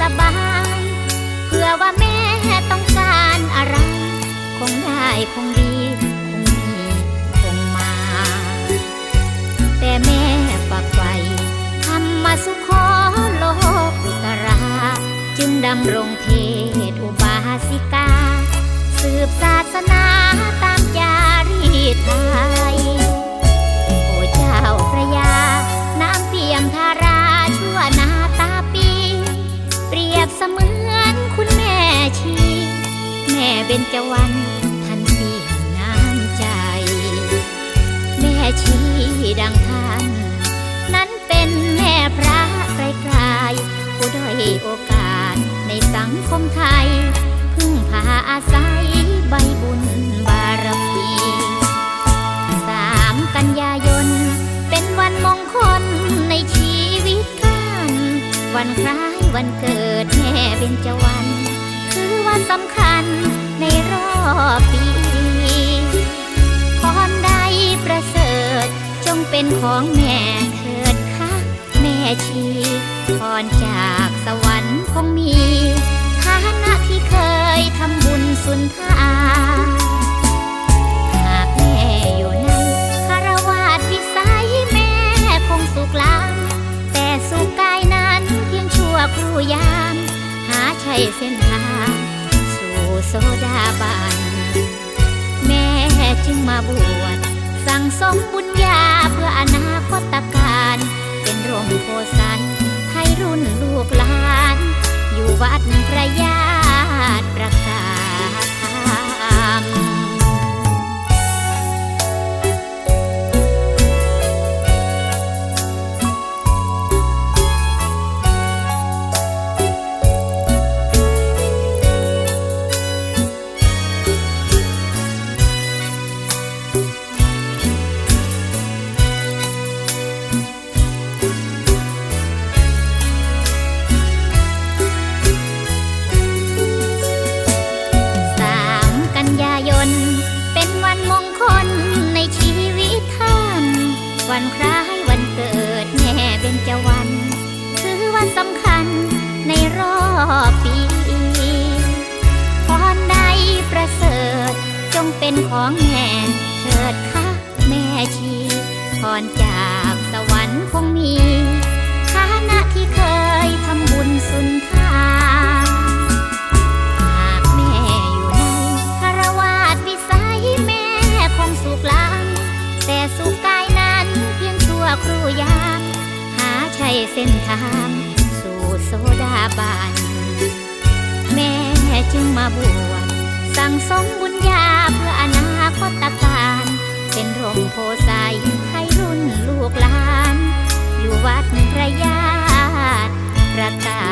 สบาย เพื่อว่าแม่ต้องการอะไร คงได้คงดีคงมีคงมา แต่แม่ฝากไว้ทำมาสุขอโลกุตรา จึงดำรงเพศอุบาสิกา สืบศาสนาตามจารีไทย เบญจวรรณท่านเปี่ยมน้ำใจ แม่ชีดังท่าน นั้นเป็นแม่พระไกลๆผู้ด้อยโอกาสในสังคมไทย พึ่งพาอาศัยใบบุญบารมีสามกันยายน เป็นวันมงคลในชีวิตท่านวันคล้ายวันเกิดแม่เบญจวรรณคือวันสำคัญ เป็นของแม่เถิดค่ะแม่ชีพรจากสวรรค์คงมีฐานะที่เคยทำบุญสุนทานหากแม่อยู่ในคารวาสวิสัยแม่คงสุขล้ำแต่สุขกายนั้นเพียงชั่วครู่ยาม หาใช่เส้นทางสู่โซดาบันแม่จึงมาบวชสั่งสมบุญญา พื่ออนาคตการ เป็นร่มโพสันให้รุ่นลูกหลาน อยู่วัดพระยา คนในชีวิตท่าน วันคล้ายวันเกิดแม่เป็นเจวัน คือวันสำคัญในรอบปีพรใดประเสริฐจงเป็นของแม่เถิด แต่สุขกายนั้นเพียงชั่วครู่ยาม หาใช่เส้นทาง สู่โซดาบัน แม่จึงมาบวชสั่งสมบุญญาเพื่ออนาคตการ เป็นร่มโพไซให้รุ่นลูกหลาน อยู่วัดพระญาติประกาศ